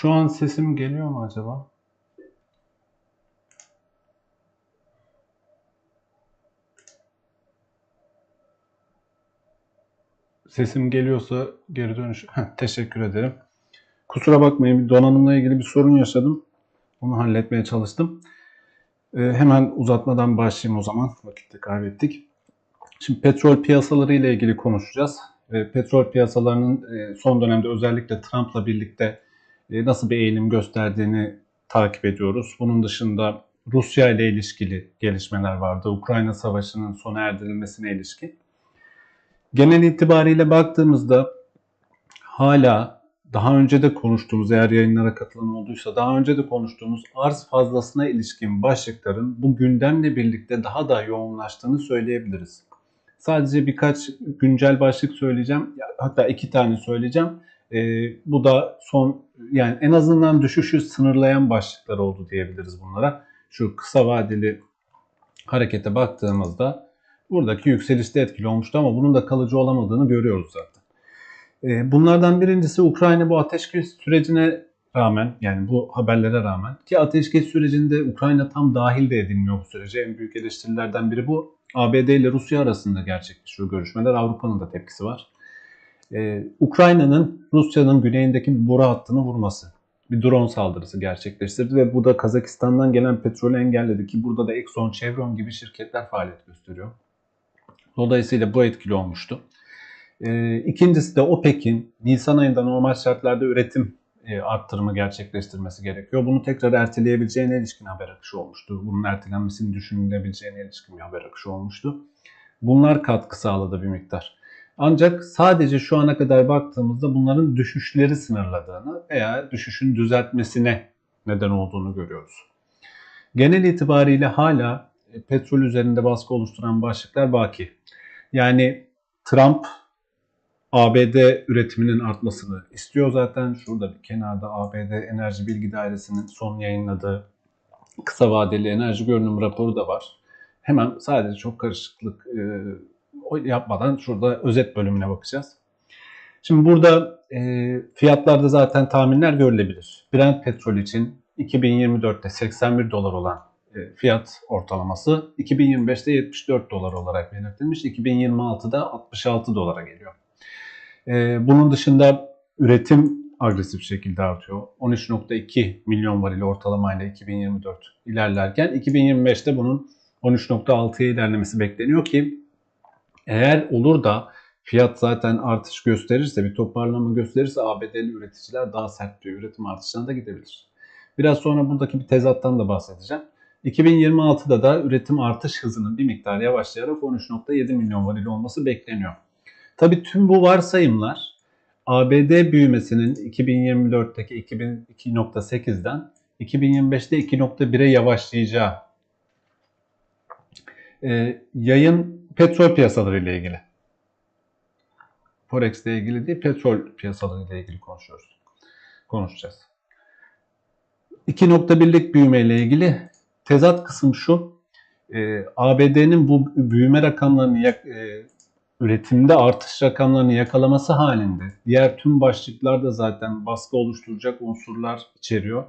Şu an sesim geliyor mu acaba? Sesim geliyorsa geri dönüş. Teşekkür ederim. Kusura bakmayın donanımla ilgili bir sorun yaşadım. Onu halletmeye çalıştım. Ee, hemen uzatmadan başlayayım o zaman. Vakitte kaybettik. Şimdi petrol piyasaları ile ilgili konuşacağız. Ve petrol piyasalarının e, son dönemde özellikle Trump'la birlikte e, nasıl bir eğilim gösterdiğini takip ediyoruz. Bunun dışında Rusya ile ilişkili gelişmeler vardı. Ukrayna Savaşı'nın sona erdirilmesine ilişkin. Genel itibariyle baktığımızda hala daha önce de konuştuğumuz eğer yayınlara katılan olduysa daha önce de konuştuğumuz arz fazlasına ilişkin başlıkların bu gündemle birlikte daha da yoğunlaştığını söyleyebiliriz. Sadece birkaç güncel başlık söyleyeceğim. Hatta iki tane söyleyeceğim. E, bu da son yani en azından düşüşü sınırlayan başlıklar oldu diyebiliriz bunlara. Şu kısa vadeli harekete baktığımızda buradaki yükselişte etkili olmuştu ama bunun da kalıcı olamadığını görüyoruz zaten. E, bunlardan birincisi Ukrayna bu ateşkes sürecine rağmen yani bu haberlere rağmen ki ateşkes sürecinde Ukrayna tam dahil de edilmiyor bu sürece. En büyük eleştirilerden biri bu. ABD ile Rusya arasında gerçekleşiyor görüşmeler. Avrupa'nın da tepkisi var. Ee, Ukrayna'nın Rusya'nın güneyindeki bir boru hattını vurması. Bir drone saldırısı gerçekleştirdi ve bu da Kazakistan'dan gelen petrolü engelledi ki burada da Exxon, Chevron gibi şirketler faaliyet gösteriyor. Dolayısıyla bu etkili olmuştu. Ee, ikincisi de OPEC'in Nisan ayında normal şartlarda üretim e, arttırımı gerçekleştirmesi gerekiyor. Bunu tekrar erteleyebileceğine ilişkin haber akışı olmuştu. Bunun ertelenmesini düşünülebileceğine ilişkin bir haber akışı olmuştu. Bunlar katkı sağladı bir miktar. Ancak sadece şu ana kadar baktığımızda bunların düşüşleri sınırladığını veya düşüşün düzeltmesine neden olduğunu görüyoruz. Genel itibariyle hala e, petrol üzerinde baskı oluşturan başlıklar baki. Yani Trump ABD üretiminin artmasını istiyor zaten. Şurada bir kenarda ABD Enerji Bilgi Dairesi'nin son yayınladığı kısa vadeli enerji görünüm raporu da var. Hemen sadece çok karışıklık e, yapmadan şurada özet bölümüne bakacağız. Şimdi burada e, fiyatlarda zaten tahminler görülebilir. Brent petrol için 2024'te 81 dolar olan e, fiyat ortalaması 2025'te 74 dolar olarak belirtilmiş. 2026'da 66 dolara geliyor. Ee, bunun dışında üretim agresif şekilde artıyor. 13.2 milyon varil ortalamayla 2024 ilerlerken 2025'te bunun 13.6'ya ilerlemesi bekleniyor ki eğer olur da fiyat zaten artış gösterirse, bir toparlama gösterirse ABD'li üreticiler daha sert bir üretim artışına da gidebilir. Biraz sonra buradaki bir tezattan da bahsedeceğim. 2026'da da üretim artış hızının bir miktar yavaşlayarak 13.7 milyon varil olması bekleniyor. Tabii tüm bu varsayımlar ABD büyümesinin 2024'teki 2.8'den 2025'te 2.1'e yavaşlayacağı ee, yayın petrol piyasaları ile ilgili. Forex ile ilgili değil, petrol piyasaları ile ilgili konuşuyoruz. Konuşacağız. 2.1'lik büyüme ile ilgili tezat kısım şu. E, ABD'nin bu büyüme rakamlarını e, üretimde artış rakamlarını yakalaması halinde diğer tüm başlıklar da zaten baskı oluşturacak unsurlar içeriyor.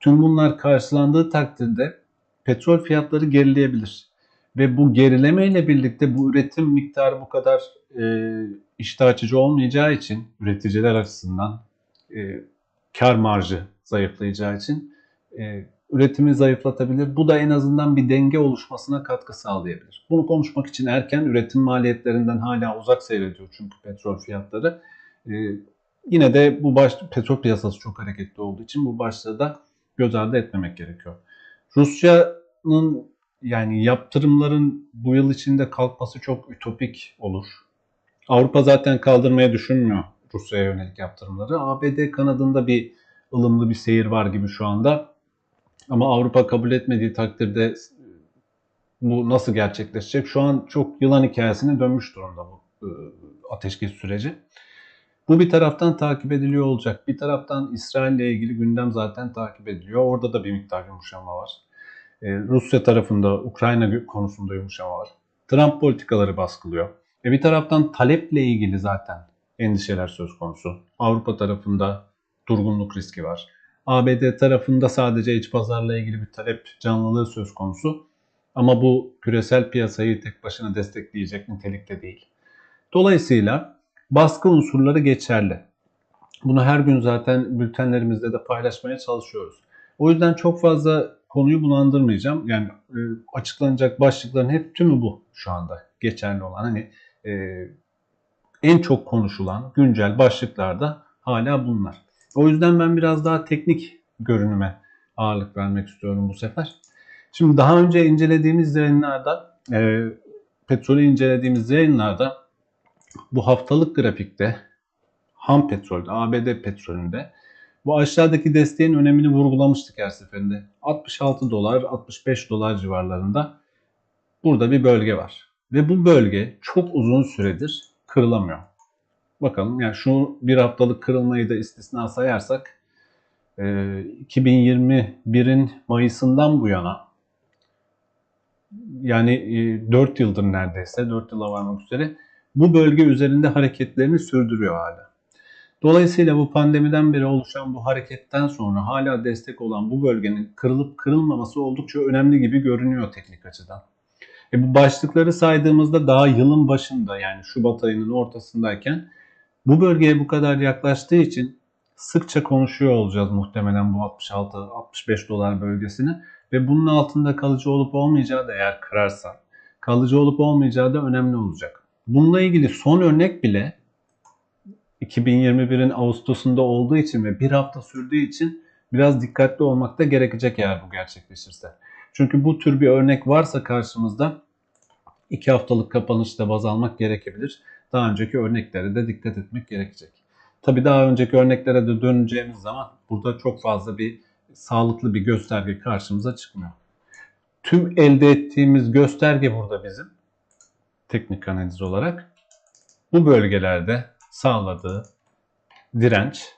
Tüm bunlar karşılandığı takdirde petrol fiyatları gerileyebilir. Ve bu gerileme ile birlikte bu üretim miktarı bu kadar e, iştah açıcı olmayacağı için üreticiler açısından e, kar marjı zayıflayacağı için e, üretimi zayıflatabilir. Bu da en azından bir denge oluşmasına katkı sağlayabilir. Bunu konuşmak için erken üretim maliyetlerinden hala uzak seyrediyor çünkü petrol fiyatları. Ee, yine de bu baş, petrol piyasası çok hareketli olduğu için bu başlığı da göz ardı etmemek gerekiyor. Rusya'nın yani yaptırımların bu yıl içinde kalkması çok ütopik olur. Avrupa zaten kaldırmaya düşünmüyor Rusya'ya yönelik yaptırımları. ABD kanadında bir ılımlı bir seyir var gibi şu anda. Ama Avrupa kabul etmediği takdirde bu nasıl gerçekleşecek? Şu an çok yılan hikayesine dönmüş durumda bu e, ateşkes süreci. Bu bir taraftan takip ediliyor olacak. Bir taraftan İsrail ile ilgili gündem zaten takip ediliyor. Orada da bir miktar yumuşama var. Ee, Rusya tarafında Ukrayna konusunda yumuşama var. Trump politikaları baskılıyor. E bir taraftan taleple ilgili zaten endişeler söz konusu. Avrupa tarafında durgunluk riski var. ABD tarafında sadece iç pazarla ilgili bir talep canlılığı söz konusu. Ama bu küresel piyasayı tek başına destekleyecek nitelikte değil. Dolayısıyla baskı unsurları geçerli. Bunu her gün zaten bültenlerimizde de paylaşmaya çalışıyoruz. O yüzden çok fazla konuyu bulandırmayacağım. Yani e, açıklanacak başlıkların hep tümü bu şu anda geçerli olan. Hani e, en çok konuşulan güncel başlıklarda hala bunlar. O yüzden ben biraz daha teknik görünüme ağırlık vermek istiyorum bu sefer. Şimdi daha önce incelediğimiz yayınlarda, e, petrolü incelediğimiz yayınlarda bu haftalık grafikte ham petrolde, ABD petrolünde bu aşağıdaki desteğin önemini vurgulamıştık her seferinde. 66 dolar, 65 dolar civarlarında burada bir bölge var. Ve bu bölge çok uzun süredir kırılamıyor. Bakalım yani şu bir haftalık kırılmayı da istisna sayarsak 2021'in e, Mayıs'ından bu yana yani 4 e, yıldır neredeyse 4 yıla varmak üzere bu bölge üzerinde hareketlerini sürdürüyor hala. Dolayısıyla bu pandemiden beri oluşan bu hareketten sonra hala destek olan bu bölgenin kırılıp kırılmaması oldukça önemli gibi görünüyor teknik açıdan. E bu başlıkları saydığımızda daha yılın başında yani Şubat ayının ortasındayken bu bölgeye bu kadar yaklaştığı için sıkça konuşuyor olacağız muhtemelen bu 66-65 dolar bölgesini ve bunun altında kalıcı olup olmayacağı da eğer kırarsa kalıcı olup olmayacağı da önemli olacak. Bununla ilgili son örnek bile 2021'in Ağustos'unda olduğu için ve bir hafta sürdüğü için biraz dikkatli olmak da gerekecek eğer bu gerçekleşirse. Çünkü bu tür bir örnek varsa karşımızda iki haftalık kapanışta baz almak gerekebilir. Daha önceki örneklere de dikkat etmek gerekecek. Tabii daha önceki örneklere de döneceğimiz zaman burada çok fazla bir sağlıklı bir gösterge karşımıza çıkmıyor. Tüm elde ettiğimiz gösterge burada bizim teknik analiz olarak bu bölgelerde sağladığı direnç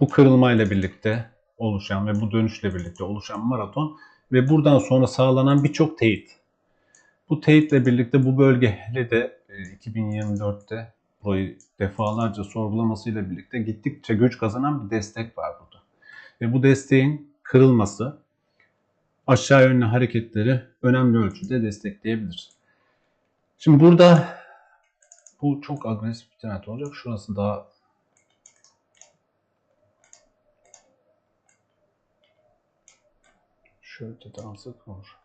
bu kırılmayla birlikte oluşan ve bu dönüşle birlikte oluşan maraton ve buradan sonra sağlanan birçok teyit. Bu teyitle birlikte bu bölgede de 2024'te burayı defalarca sorgulamasıyla birlikte gittikçe güç kazanan bir destek var burada. Ve bu desteğin kırılması aşağı yönlü hareketleri önemli ölçüde destekleyebilir. Şimdi burada bu çok agresif bir trend olacak. Şurası daha şöyle daha olur.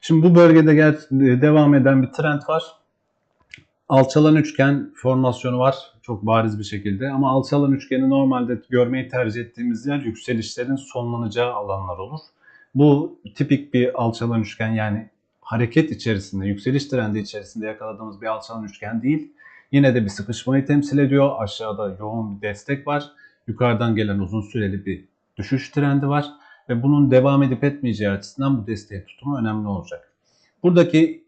Şimdi bu bölgede gel devam eden bir trend var. Alçalan üçgen formasyonu var çok bariz bir şekilde ama alçalan üçgeni normalde görmeyi tercih ettiğimiz yer yükselişlerin sonlanacağı alanlar olur. Bu tipik bir alçalan üçgen yani hareket içerisinde, yükseliş trendi içerisinde yakaladığımız bir alçalan üçgen değil. Yine de bir sıkışmayı temsil ediyor. Aşağıda yoğun bir destek var. Yukarıdan gelen uzun süreli bir düşüş trendi var. Ve bunun devam edip etmeyeceği açısından bu desteği tutumu önemli olacak. Buradaki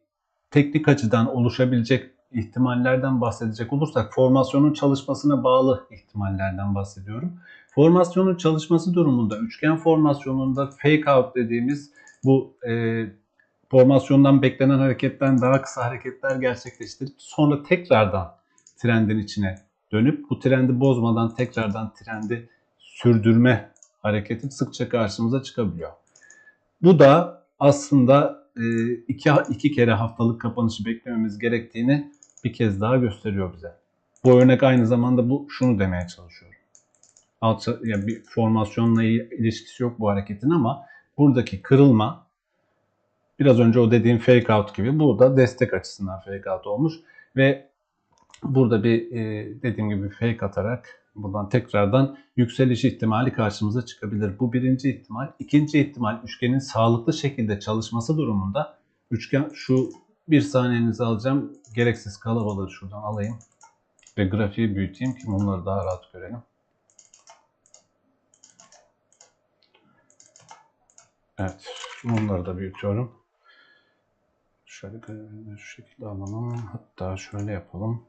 teknik açıdan oluşabilecek ihtimallerden bahsedecek olursak formasyonun çalışmasına bağlı ihtimallerden bahsediyorum. Formasyonun çalışması durumunda üçgen formasyonunda fake out dediğimiz bu e, formasyondan beklenen hareketten daha kısa hareketler gerçekleştirip sonra tekrardan trendin içine dönüp bu trendi bozmadan tekrardan trendi sürdürme hareketi sıkça karşımıza çıkabiliyor. Bu da aslında e, iki, iki kere haftalık kapanışı beklememiz gerektiğini bir kez daha gösteriyor bize. Bu örnek aynı zamanda bu şunu demeye çalışıyor. Alça, yani bir formasyonla ilişkisi yok bu hareketin ama buradaki kırılma Biraz önce o dediğim fake out gibi bu da destek açısından fake out olmuş ve burada bir e, dediğim gibi fake atarak buradan tekrardan yükseliş ihtimali karşımıza çıkabilir. Bu birinci ihtimal. İkinci ihtimal üçgenin sağlıklı şekilde çalışması durumunda üçgen şu bir saniyenizi alacağım. Gereksiz kalabalığı şuradan alayım ve grafiği büyüteyim ki bunları daha rahat görelim. Evet, bunları da büyütüyorum. Şöyle şu şekilde alalım. Hatta şöyle yapalım.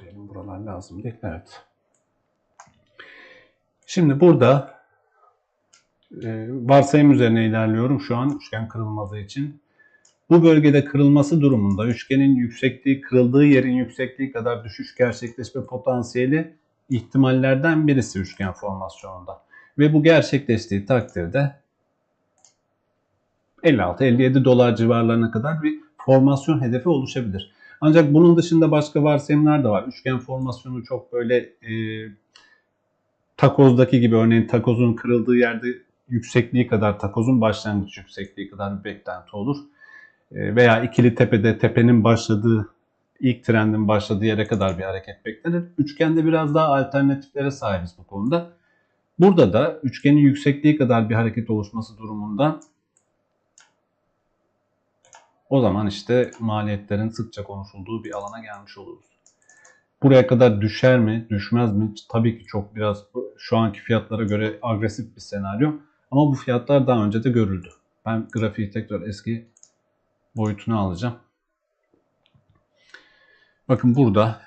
Diyelim. Buralar lazım değil. Evet. Şimdi burada e, varsayım üzerine ilerliyorum şu an üçgen kırılmadığı için. Bu bölgede kırılması durumunda üçgenin yüksekliği kırıldığı yerin yüksekliği kadar düşüş gerçekleşme potansiyeli ihtimallerden birisi üçgen formasyonunda. Ve bu gerçekleştiği takdirde 56-57 dolar civarlarına kadar bir formasyon hedefi oluşabilir. Ancak bunun dışında başka varsayımlar da var. Üçgen formasyonu çok böyle e, takozdaki gibi örneğin takozun kırıldığı yerde yüksekliği kadar, takozun başlangıç yüksekliği kadar bir beklenti olur. E, veya ikili tepede tepenin başladığı, ilk trendin başladığı yere kadar bir hareket beklenir. Üçgende biraz daha alternatiflere sahibiz bu konuda. Burada da üçgenin yüksekliği kadar bir hareket oluşması durumunda o zaman işte maliyetlerin sıkça konuşulduğu bir alana gelmiş oluruz. Buraya kadar düşer mi, düşmez mi? Tabii ki çok biraz şu anki fiyatlara göre agresif bir senaryo. Ama bu fiyatlar daha önce de görüldü. Ben grafiği tekrar eski boyutuna alacağım. Bakın burada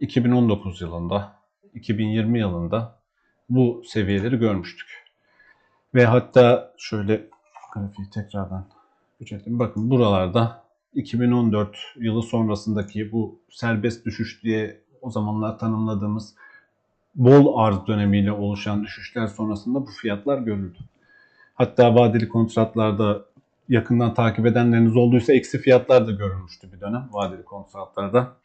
2019 yılında, 2020 yılında bu seviyeleri görmüştük. Ve hatta şöyle grafiği tekrardan Bakın buralarda 2014 yılı sonrasındaki bu serbest düşüş diye o zamanlar tanımladığımız bol arz dönemiyle oluşan düşüşler sonrasında bu fiyatlar görüldü. Hatta vadeli kontratlarda yakından takip edenleriniz olduysa eksi fiyatlar da görülmüştü bir dönem vadeli kontratlarda.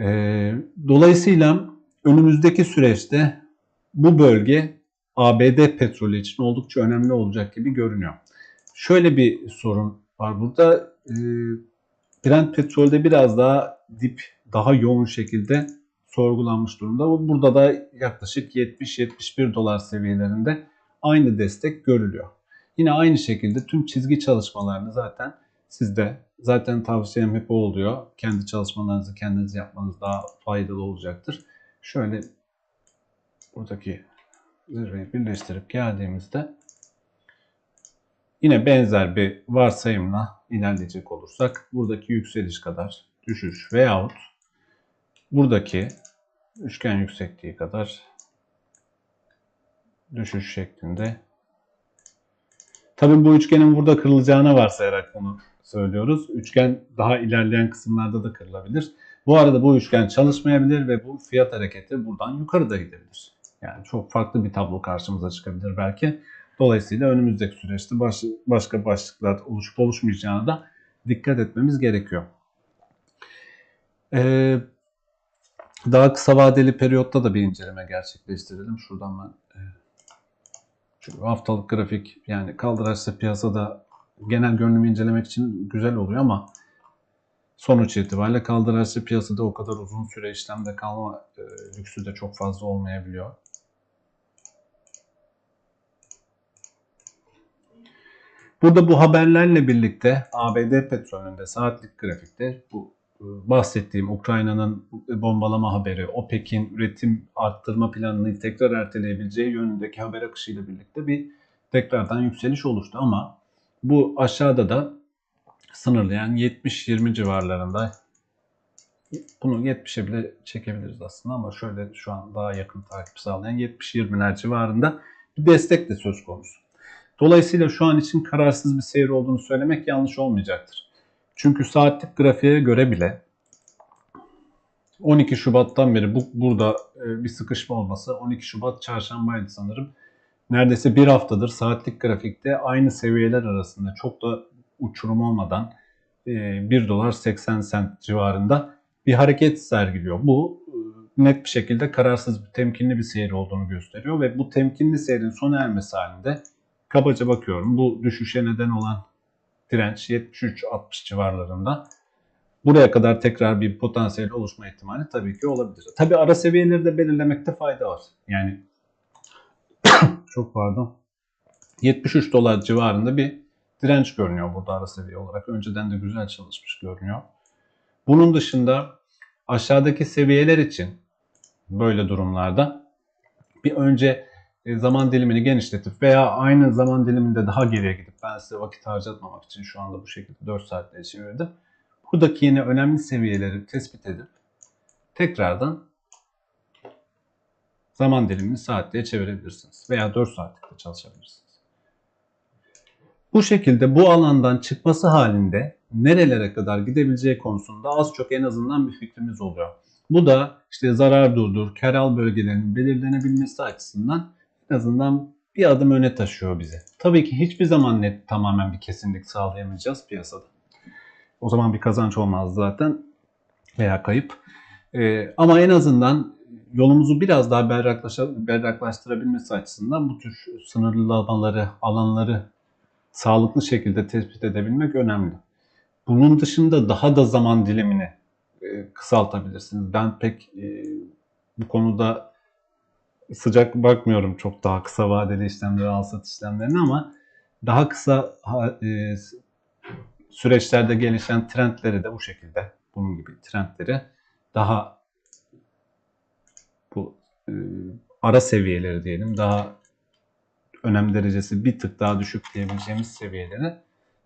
Ee, dolayısıyla önümüzdeki süreçte bu bölge ABD petrolü için oldukça önemli olacak gibi görünüyor. Şöyle bir sorun var burada. E, Brent petrolde biraz daha dip, daha yoğun şekilde sorgulanmış durumda. Burada da yaklaşık 70-71 dolar seviyelerinde aynı destek görülüyor. Yine aynı şekilde tüm çizgi çalışmalarını zaten sizde zaten tavsiyem hep oluyor. Kendi çalışmalarınızı kendiniz yapmanız daha faydalı olacaktır. Şöyle buradaki zirveyi birleştirip geldiğimizde Yine benzer bir varsayımla ilerleyecek olursak buradaki yükseliş kadar düşüş veyahut buradaki üçgen yüksekliği kadar düşüş şeklinde. Tabii bu üçgenin burada kırılacağına varsayarak bunu söylüyoruz. Üçgen daha ilerleyen kısımlarda da kırılabilir. Bu arada bu üçgen çalışmayabilir ve bu fiyat hareketi buradan yukarı da gidebilir. Yani çok farklı bir tablo karşımıza çıkabilir belki. Dolayısıyla önümüzdeki süreçte baş, başka başlıklar oluşup oluşmayacağına da dikkat etmemiz gerekiyor. Ee, daha kısa vadeli periyotta da bir inceleme gerçekleştirelim. Şuradan ben e, çünkü haftalık grafik yani kaldıraçlı piyasada genel görünümü incelemek için güzel oluyor ama sonuç itibariyle kaldıraçlı piyasada o kadar uzun süre işlemde kalma e, lüksü de çok fazla olmayabiliyor. Burada bu haberlerle birlikte ABD petrolünde saatlik grafikte bu e, bahsettiğim Ukrayna'nın bombalama haberi, OPEC'in üretim arttırma planını tekrar erteleyebileceği yönündeki haber akışıyla birlikte bir tekrardan yükseliş oluştu ama bu aşağıda da sınırlayan 70-20 civarlarında bunu 70'e bile çekebiliriz aslında ama şöyle şu an daha yakın takip sağlayan 70-20'ler civarında bir destek de söz konusu. Dolayısıyla şu an için kararsız bir seyir olduğunu söylemek yanlış olmayacaktır. Çünkü saatlik grafiğe göre bile 12 Şubat'tan beri bu burada e, bir sıkışma olması 12 Şubat çarşambaydı sanırım. Neredeyse bir haftadır saatlik grafikte aynı seviyeler arasında çok da uçurum olmadan 1 e, dolar 80 sent civarında bir hareket sergiliyor. Bu e, net bir şekilde kararsız bir temkinli bir seyir olduğunu gösteriyor ve bu temkinli seyrin sona ermesi halinde kabaca bakıyorum. Bu düşüşe neden olan direnç 73-60 civarlarında. Buraya kadar tekrar bir potansiyel oluşma ihtimali tabii ki olabilir. Tabii ara seviyeleri de belirlemekte fayda var. Yani çok pardon. 73 dolar civarında bir direnç görünüyor burada ara seviye olarak. Önceden de güzel çalışmış görünüyor. Bunun dışında aşağıdaki seviyeler için böyle durumlarda bir önce zaman dilimini genişletip veya aynı zaman diliminde daha geriye gidip ben size vakit harcatmamak için şu anda bu şekilde 4 saatte çevirdim. Buradaki yine önemli seviyeleri tespit edip tekrardan zaman dilimini saatliğe çevirebilirsiniz. Veya 4 saatlikte çalışabilirsiniz. Bu şekilde bu alandan çıkması halinde nerelere kadar gidebileceği konusunda az çok en azından bir fikrimiz oluyor. Bu da işte zarar durdur, kar al bölgelerinin belirlenebilmesi açısından en azından bir adım öne taşıyor bizi. Tabii ki hiçbir zaman net tamamen bir kesinlik sağlayamayacağız piyasada. O zaman bir kazanç olmaz zaten veya kayıp. Ee, ama en azından yolumuzu biraz daha berraklaştırabilmesi açısından bu tür sınırlamaları, alanları sağlıklı şekilde tespit edebilmek önemli. Bunun dışında daha da zaman dilimini e, kısaltabilirsiniz. Ben pek e, bu konuda sıcak bakmıyorum çok daha kısa vadeli işlemleri, al sat işlemlerine ama daha kısa e, süreçlerde gelişen trendleri de bu şekilde. Bunun gibi trendleri daha bu e, ara seviyeleri diyelim daha önem derecesi bir tık daha düşük diyebileceğimiz seviyeleri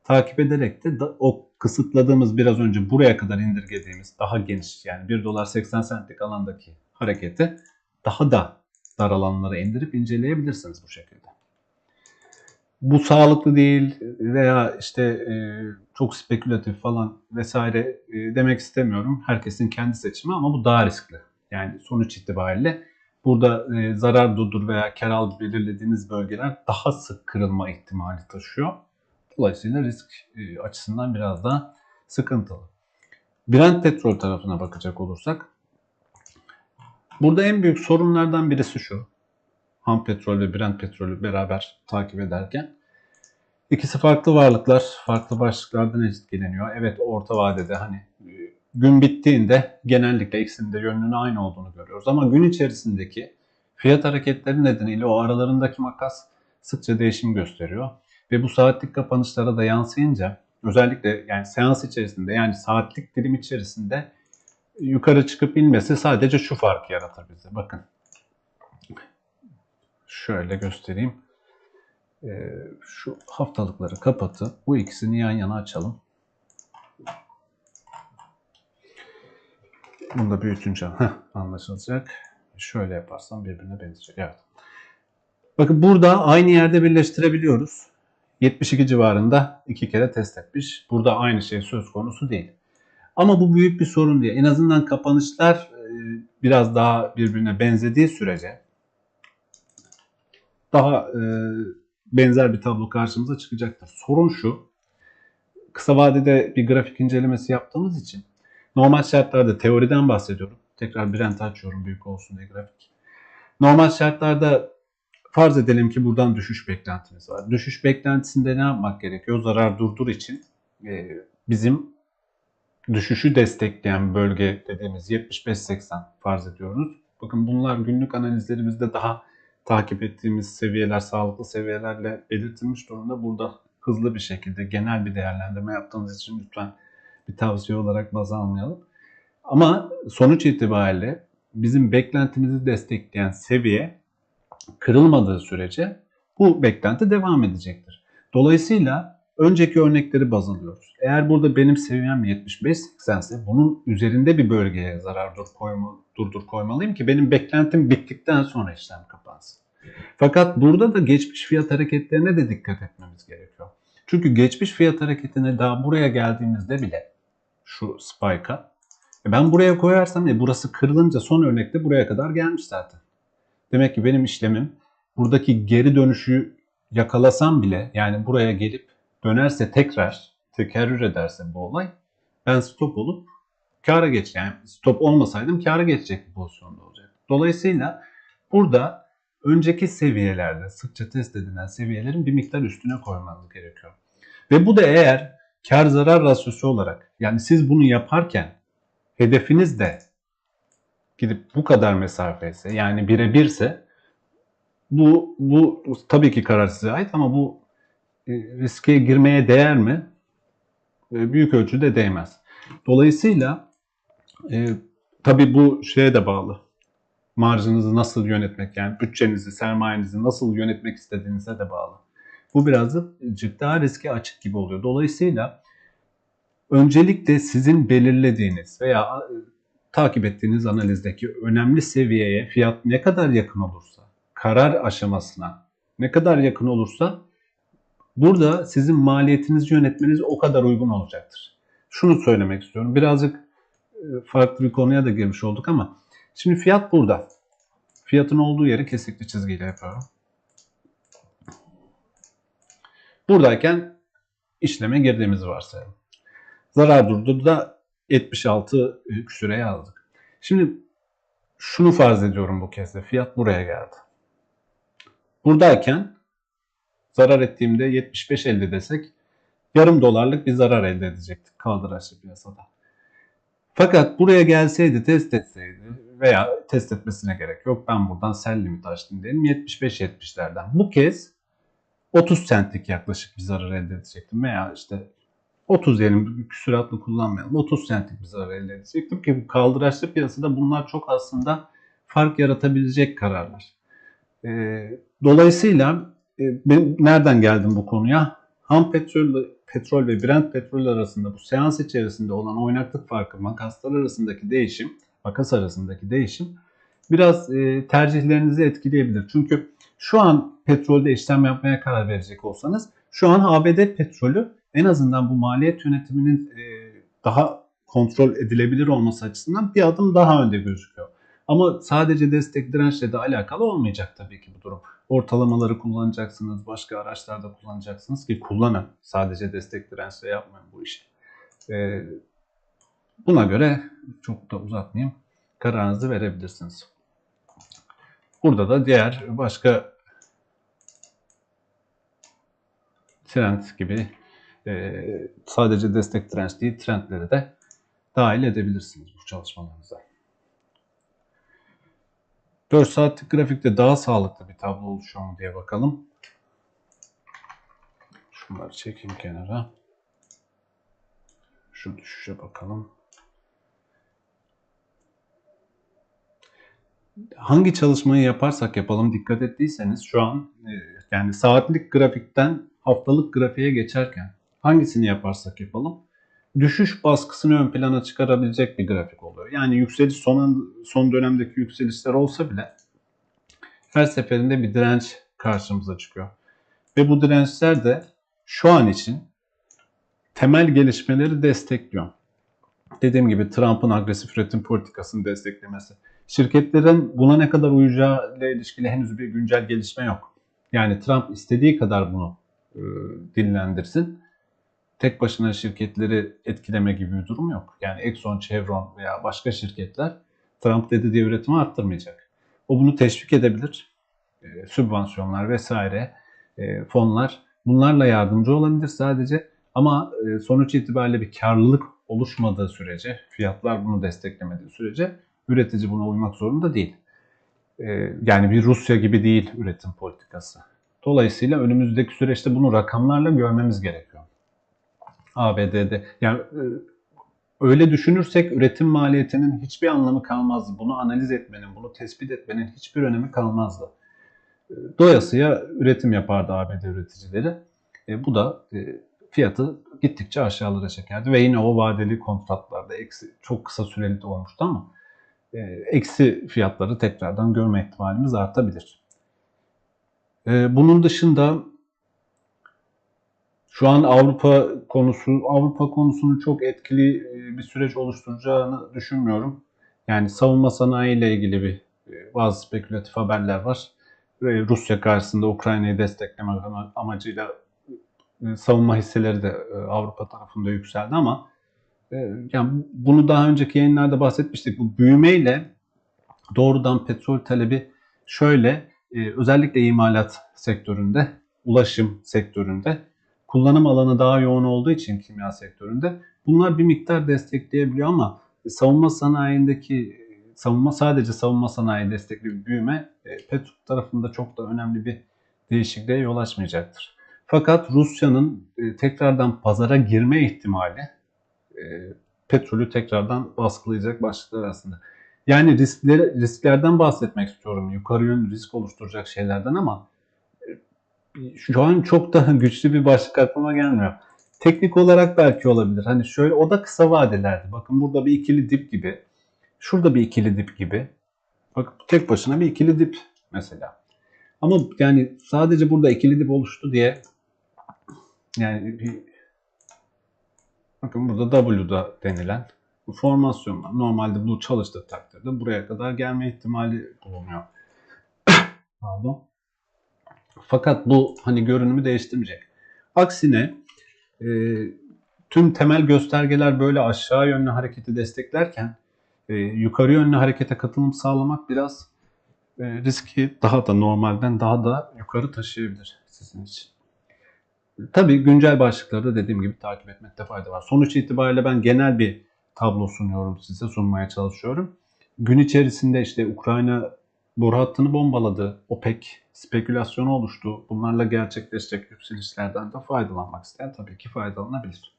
takip ederek de o kısıtladığımız biraz önce buraya kadar indirgediğimiz daha geniş yani 1 dolar 80 centlik alandaki hareketi daha da dar alanlara indirip inceleyebilirsiniz bu şekilde. Bu sağlıklı değil veya işte e, çok spekülatif falan vesaire e, demek istemiyorum. Herkesin kendi seçimi ama bu daha riskli. Yani sonuç itibariyle burada e, zarar durdur veya kar al belirlediğiniz bölgeler daha sık kırılma ihtimali taşıyor. Dolayısıyla risk e, açısından biraz daha sıkıntılı. Brent petrol tarafına bakacak olursak burada en büyük sorunlardan birisi şu. Ham petrol ve Brent petrolü beraber takip ederken ikisi farklı varlıklar, farklı başlıklardan etkileniyor. Evet orta vadede hani e, gün bittiğinde genellikle ikisinin de yönünün aynı olduğunu görüyoruz. Ama gün içerisindeki fiyat hareketleri nedeniyle o aralarındaki makas sıkça değişim gösteriyor. Ve bu saatlik kapanışlara da yansıyınca özellikle yani seans içerisinde yani saatlik dilim içerisinde yukarı çıkıp inmesi sadece şu farkı yaratır bize. Bakın. Şöyle göstereyim. Ee, şu haftalıkları kapatıp bu ikisini yan yana açalım. Bunu da büyütünce heh, anlaşılacak. Şöyle yaparsam birbirine benzeyecek. Evet. Bakın burada aynı yerde birleştirebiliyoruz. 72 civarında iki kere test etmiş. Burada aynı şey söz konusu değil. Ama bu büyük bir sorun diye. En azından kapanışlar e, biraz daha birbirine benzediği sürece daha e, benzer bir tablo karşımıza çıkacaktır. Sorun şu. Kısa vadede bir grafik incelemesi yaptığımız için normal şartlarda teoriden bahsediyorum. Tekrar Brent açıyorum büyük olsun diye grafik. Normal şartlarda Farz edelim ki buradan düşüş beklentimiz var. Düşüş beklentisinde ne yapmak gerekiyor? Zarar durdur için e, bizim düşüşü destekleyen bölge dediğimiz 75-80 farz ediyoruz. Bakın bunlar günlük analizlerimizde daha takip ettiğimiz seviyeler, sağlıklı seviyelerle belirtilmiş durumda. Burada hızlı bir şekilde genel bir değerlendirme yaptığımız için lütfen bir tavsiye olarak baz almayalım. Ama sonuç itibariyle bizim beklentimizi destekleyen seviye kırılmadığı sürece bu beklenti devam edecektir. Dolayısıyla önceki örnekleri baz alıyoruz. Eğer burada benim seviyem 75-80 ise bunun üzerinde bir bölgeye zarar dur koyma, durdur koymalıyım ki benim beklentim bittikten sonra işlem kapansın. Fakat burada da geçmiş fiyat hareketlerine de dikkat etmemiz gerekiyor. Çünkü geçmiş fiyat hareketine daha buraya geldiğimizde bile şu spike'a e ben buraya koyarsam e burası kırılınca son örnekte buraya kadar gelmiş zaten. Demek ki benim işlemim buradaki geri dönüşü yakalasam bile yani buraya gelip dönerse tekrar tekerrür ederse bu olay ben stop olup kâra geç yani stop olmasaydım kâra geçecek bir pozisyonda olacak. Dolayısıyla burada önceki seviyelerde sıkça test edilen seviyelerin bir miktar üstüne koymanız gerekiyor. Ve bu da eğer kar zarar rasyosu olarak yani siz bunu yaparken hedefiniz de gidip bu kadar mesafe ise yani birebirse bu, bu tabii ki karar size ait ama bu riske girmeye değer mi? E, büyük ölçüde değmez. Dolayısıyla e, tabii bu şeye de bağlı. Marjınızı nasıl yönetmek yani bütçenizi, sermayenizi nasıl yönetmek istediğinize de bağlı. Bu birazcık daha riske açık gibi oluyor. Dolayısıyla öncelikle sizin belirlediğiniz veya takip ettiğiniz analizdeki önemli seviyeye fiyat ne kadar yakın olursa, karar aşamasına ne kadar yakın olursa Burada sizin maliyetinizi yönetmeniz o kadar uygun olacaktır. Şunu söylemek istiyorum. Birazcık e, farklı bir konuya da girmiş olduk ama şimdi fiyat burada. Fiyatın olduğu yeri kesikli çizgiyle yapıyorum. Buradayken işleme girdiğimizi varsayalım. Zarar durdu da 76 küsüre yazdık. Şimdi şunu farz ediyorum bu kez de. Fiyat buraya geldi. Buradayken zarar ettiğimde 75.50 desek yarım dolarlık bir zarar elde edecektik kaldıraçlı piyasada. Fakat buraya gelseydi test etseydi veya test etmesine gerek yok. Ben buradan sell limit açtım diyelim 75-70'lerden. Bu kez 30 centlik yaklaşık bir zarar elde edecektim veya işte 30 diyelim küsuratlı kullanmayalım. 30 centlik bir zarar elde edecektim ki bu kaldıraçlı piyasada bunlar çok aslında fark yaratabilecek kararlar. Ee, dolayısıyla ben nereden geldim bu konuya? Ham petrol, petrol ve Brent petrol arasında bu seans içerisinde olan oynaklık farkı, makaslar arasındaki değişim, makas arasındaki değişim biraz e, tercihlerinizi etkileyebilir. Çünkü şu an petrolde işlem yapmaya karar verecek olsanız şu an ABD petrolü en azından bu maliyet yönetiminin e, daha kontrol edilebilir olması açısından bir adım daha önde gözüküyor. Ama sadece destek dirençle de alakalı olmayacak tabii ki bu durum. Ortalamaları kullanacaksınız, başka araçlarda kullanacaksınız ki kullanın. Sadece destek dirençle yapmayın bu işi. Ee, buna göre çok da uzatmayayım. Kararınızı verebilirsiniz. Burada da diğer başka trend gibi e, sadece destek direnç değil trendleri de dahil edebilirsiniz bu çalışmalarınıza. 4 saatlik grafikte daha sağlıklı bir tablo oluşuyor mu diye bakalım. Şunları çekeyim kenara. Şu düşüşe bakalım. Hangi çalışmayı yaparsak yapalım dikkat ettiyseniz şu an e, yani saatlik grafikten haftalık grafiğe geçerken hangisini yaparsak yapalım düşüş baskısını ön plana çıkarabilecek bir grafik oluyor. Yani yükseliş son, son dönemdeki yükselişler olsa bile her seferinde bir direnç karşımıza çıkıyor. Ve bu dirençler de şu an için temel gelişmeleri destekliyor. Dediğim gibi Trump'ın agresif üretim politikasını desteklemesi. Şirketlerin buna ne kadar uyacağı ile ilişkili henüz bir güncel gelişme yok. Yani Trump istediği kadar bunu e, dinlendirsin tek başına şirketleri etkileme gibi bir durum yok. Yani Exxon, Chevron veya başka şirketler Trump dedi diye üretimi arttırmayacak. O bunu teşvik edebilir. E, sübvansiyonlar vesaire, e, fonlar bunlarla yardımcı olabilir sadece. Ama e, sonuç itibariyle bir karlılık oluşmadığı sürece, fiyatlar bunu desteklemediği sürece üretici buna uymak zorunda değil. E, yani bir Rusya gibi değil üretim politikası. Dolayısıyla önümüzdeki süreçte bunu rakamlarla görmemiz gerekiyor. ABD'de. Yani e, öyle düşünürsek üretim maliyetinin hiçbir anlamı kalmazdı. Bunu analiz etmenin, bunu tespit etmenin hiçbir önemi kalmazdı. E, doyasıya üretim yapardı ABD üreticileri. E, bu da e, fiyatı gittikçe aşağılara çekerdi ve yine o vadeli kontratlarda eksi, çok kısa süreli de olmuştu ama e, eksi fiyatları tekrardan görme ihtimalimiz artabilir. E, bunun dışında şu an Avrupa konusu, Avrupa konusunu çok etkili e, bir süreç oluşturacağını düşünmüyorum. Yani savunma sanayi ile ilgili bir e, bazı spekülatif haberler var. Rusya karşısında Ukrayna'yı desteklemek amacıyla e, savunma hisseleri de Avrupa tarafında yükseldi ama yani bunu daha önceki yayınlarda bahsetmiştik. Bu büyümeyle doğrudan petrol talebi şöyle özellikle imalat sektöründe, ulaşım sektöründe kullanım alanı daha yoğun olduğu için kimya sektöründe bunlar bir miktar destekleyebiliyor ama savunma sanayindeki savunma sadece savunma sanayi destekli bir büyüme e, petrol tarafında çok da önemli bir değişikliğe yol açmayacaktır. Fakat Rusya'nın e, tekrardan pazara girme ihtimali e, petrolü tekrardan baskılayacak başlıklar arasında. Yani riskleri, risklerden bahsetmek istiyorum. Yukarı yönlü risk oluşturacak şeylerden ama şu an çok daha güçlü bir başlık aklıma gelmiyor. Teknik olarak belki olabilir. Hani şöyle o da kısa vadelerdi. Bakın burada bir ikili dip gibi. Şurada bir ikili dip gibi. Bak tek başına bir ikili dip mesela. Ama yani sadece burada ikili dip oluştu diye Yani bir bakın burada W'da denilen bu formasyon var. Normalde bu çalıştığı takdirde buraya kadar gelme ihtimali bulunuyor. Pardon. Fakat bu hani görünümü değiştirmeyecek. Aksine e, tüm temel göstergeler böyle aşağı yönlü hareketi desteklerken e, yukarı yönlü harekete katılım sağlamak biraz e, riski daha da normalden daha da yukarı taşıyabilir sizin için. Tabii güncel başlıkları da dediğim gibi takip etmekte fayda var. Sonuç itibariyle ben genel bir tablo sunuyorum size, sunmaya çalışıyorum. Gün içerisinde işte Ukrayna boru hattını bombaladı. OPEC spekülasyonu oluştu. Bunlarla gerçekleşecek yükselişlerden de faydalanmak isteyen tabii ki faydalanabilir.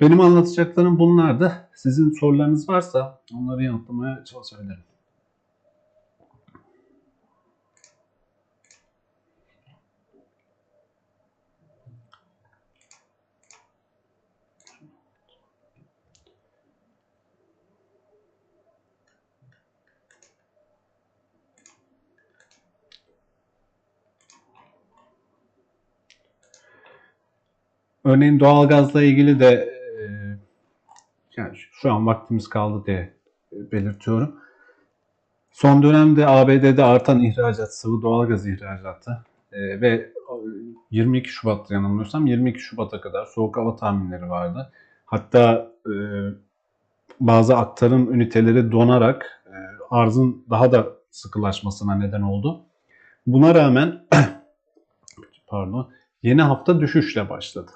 Benim anlatacaklarım bunlardı. Sizin sorularınız varsa onları yanıtlamaya çalışabilirim. Örneğin doğalgazla ilgili de e, yani şu an vaktimiz kaldı diye e, belirtiyorum. Son dönemde ABD'de artan ihracat, sıvı doğalgaz ihracatı e, ve 22 Şubat yanılmıyorsam 22 Şubat'a kadar soğuk hava tahminleri vardı. Hatta bazı aktarım üniteleri donarak arzın daha da sıkılaşmasına neden oldu. Buna rağmen pardon yeni hafta düşüşle başladı.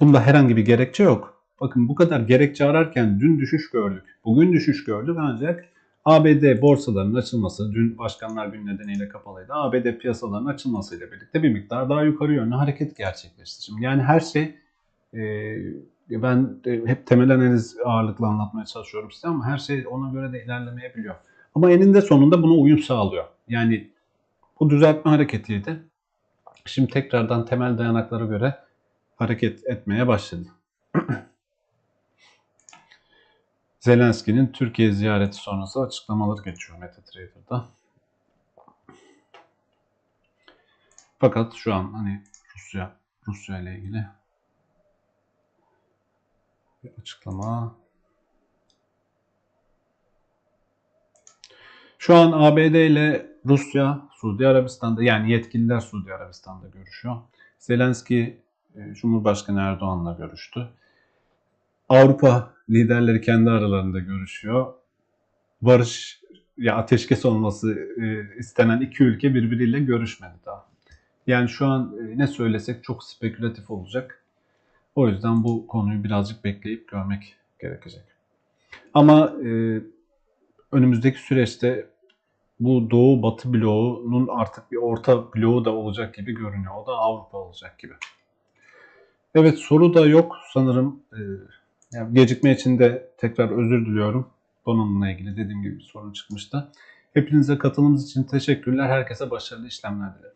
Bunda herhangi bir gerekçe yok. Bakın bu kadar gerekçe ararken dün düşüş gördük. Bugün düşüş gördük ancak ABD borsalarının açılması, dün başkanlar gün nedeniyle kapalıydı. ABD piyasalarının açılmasıyla birlikte bir miktar daha yukarı yönlü hareket gerçekleşti. Şimdi yani her şey e, ben hep temel analiz ağırlıklı anlatmaya çalışıyorum size ama her şey ona göre de ilerlemeyebiliyor. Ama eninde sonunda buna uyum sağlıyor. Yani bu düzeltme hareketiydi. Şimdi tekrardan temel dayanaklara göre hareket etmeye başladı. Zelenski'nin Türkiye ziyareti sonrası açıklamaları geçiyor MetaTrader'da. Fakat şu an hani Rusya Rusya ile ilgili bir açıklama. Şu an ABD ile Rusya, Suudi Arabistan'da yani yetkililer Suudi Arabistan'da görüşüyor. Zelenski Cumhurbaşkanı Erdoğan'la görüştü. Avrupa liderleri kendi aralarında görüşüyor. Barış ya ateşkes olması e, istenen iki ülke birbiriyle görüşmedi daha. Yani şu an e, ne söylesek çok spekülatif olacak. O yüzden bu konuyu birazcık bekleyip görmek gerekecek. Ama e, önümüzdeki süreçte bu Doğu Batı bloğunun artık bir orta bloğu da olacak gibi görünüyor. O da Avrupa olacak gibi. Evet soru da yok sanırım. Ee, yani gecikme için de tekrar özür diliyorum. Donanımla ilgili dediğim gibi bir sorun çıkmıştı. Hepinize katılımınız için teşekkürler. Herkese başarılı işlemler dilerim.